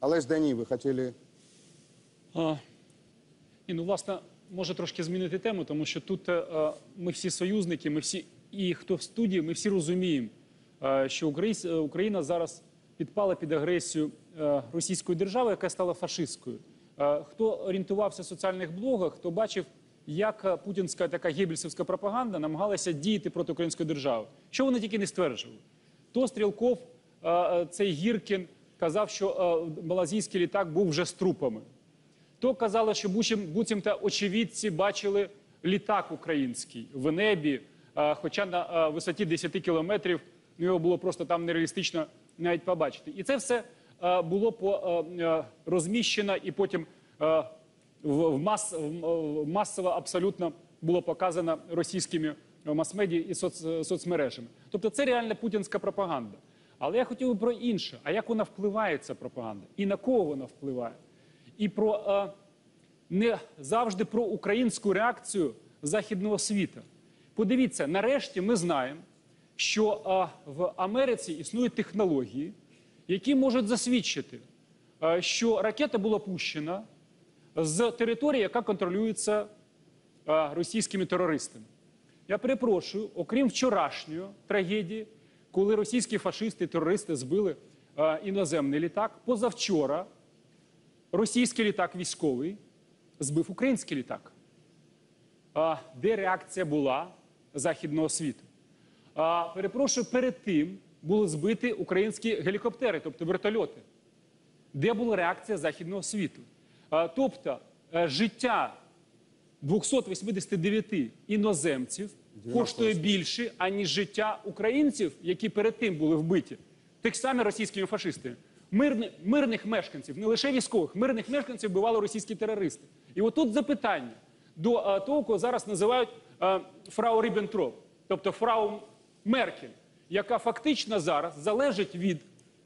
Але ж Дані, ви хотіли. А, і, ну, власне, може трошки змінити тему, тому що тут е, е, ми всі союзники, ми всі, і хто в студії, ми всі розуміємо, е, що Україна зараз підпала під агресію е, російської держави, яка стала фашистською. Е, хто орієнтувався в соціальних блогах, хто бачив, як путінська така гебельсівська пропаганда намагалася діяти проти української держави. Що вони тільки не стверджували. То Стрілков, е, цей Гіркін казав, що е, малазійський літак був вже з трупами. То казали, що буцім- буцімто очевидці бачили літак український в небі, а, хоча на а, висоті 10 кілометрів ну, його було просто там нереалістично навіть побачити. І це все було по, розміщено і потім в, мас, масово абсолютно було показано російськими мас-медіа і соц, соцмережами. Тобто це реальна путінська пропаганда. Але я хотів би про інше. А як вона впливає, ця пропаганда? І на кого вона впливає? і про е, не завжди про українську реакцію західного світу. Подивіться, нарешті ми знаємо, що е, в Америці існують технології, які можуть засвідчити, е, що ракета була пущена з території, яка контролюється е, російськими терористами. Я перепрошую, окрім вчорашньої трагедії, коли російські фашисти терористи збили е, іноземний літак, позавчора російський літак військовий збив український літак. А, де реакція була західного світу? А, перепрошую, перед тим були збиті українські гелікоптери, тобто вертольоти. Де була реакція західного світу? А, тобто е, життя 289 іноземців коштує більше, аніж життя українців, які перед тим були вбиті, тих самих російськими фашистами. Мирни, мирних мешканців, не лише військових, мирних мешканців вбивали російські терористи. І отут запитання до е, того, кого зараз називають е, фрау Ріббентроп, тобто фрау Меркель, яка фактично зараз залежить від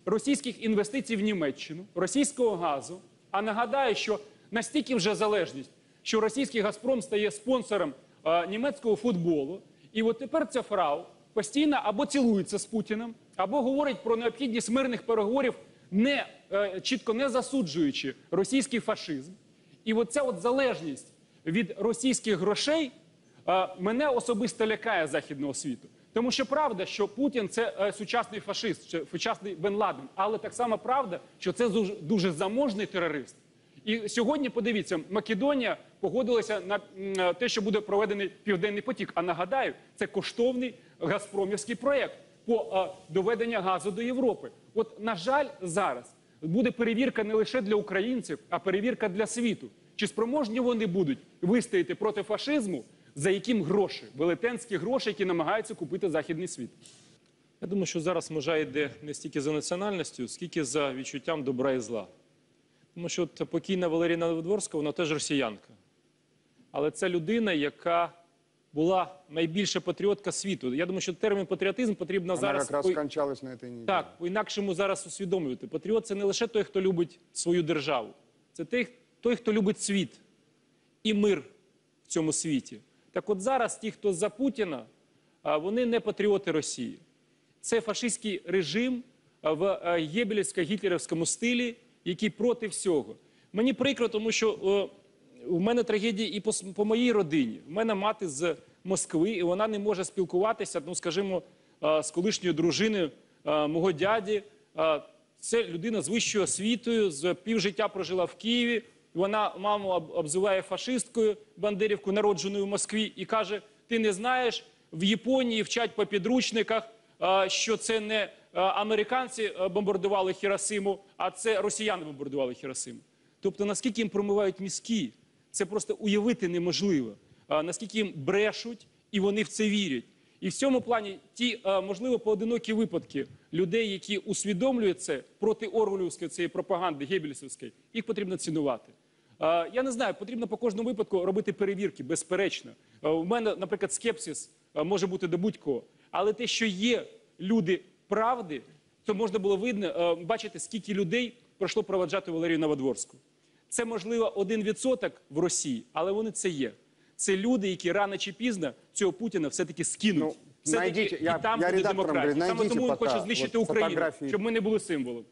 російських інвестицій в Німеччину, російського газу. А нагадаю, що настільки вже залежність, що російський Газпром стає спонсором е, німецького футболу. І от тепер ця фрау постійно або цілується з Путіним, або говорить про необхідність мирних переговорів, не е, чітко не засуджуючи російський фашизм. І от ця от залежність від російських грошей е, мене особисто лякає західного світу. Тому що правда, що Путін це сучасний фашист, сучасний Бен Ладен, але так само правда, що це дуже заможний терорист. І сьогодні подивіться, Македонія погодилася на те, що буде проведений південний потік. А нагадаю, це коштовний газпромівський проєкт по доведення газу до Європи. От на жаль, зараз буде перевірка не лише для українців, а перевірка для світу. Чи спроможні вони будуть вистояти проти фашизму, за яким гроші, велетенські гроші, які намагаються купити західний світ? Я думаю, що зараз межа йде не стільки за національністю, скільки за відчуттям добра і зла. Тому що от покійна Валеріна Новодворська, вона теж росіянка. Але це людина, яка була найбільша патріотка світу. Я думаю, що термін патріотизм потрібно Вона зараз якраз по- скончалась на цій неділі. так, по-інакшому зараз усвідомлювати. Патріот це не лише той, хто любить свою державу, це той, той, хто любить світ і мир в цьому світі. Так от зараз ті, хто за Путіна, вони не патріоти Росії. Це фашистський режим в єбелівсько-гітлерівському стилі, який проти всього. Мені прикро, тому що у мене трагедія і по, по моїй родині. У мене мати з Москви, і вона не може спілкуватися, ну скажімо, з колишньою дружиною мого дяді. Це людина з вищою освітою, з півжиття прожила в Києві. Вона маму обзиває фашисткою Бандерівку, народженою в Москві, і каже: ти не знаєш, в Японії вчать по підручниках, що це не американці бомбардували Хіросиму, а це росіяни бомбардували Хіросиму. Тобто, наскільки їм промивають мізки, це просто уявити неможливо. Наскільки їм брешуть, і вони в це вірять. І в цьому плані ті, можливо, поодинокі випадки людей, які усвідомлюють це проти Орвелівської цієї пропаганди Геббельсівської, їх потрібно цінувати. Я не знаю, потрібно по кожному випадку робити перевірки, безперечно. У мене, наприклад, скепсис може бути до будь-кого. Але те, що є люди правди, то можна було видно, бачити, скільки людей пройшло проведжати Валерію Новодворську. Це можливо один відсоток в Росії, але вони це є. Це люди, які рано чи пізно цього Путіна все-таки скинуть. Ну, все-таки найдіть- і я- там я буде демократія. Саме тому він хоче знищити Україну, щоб ми не були символом.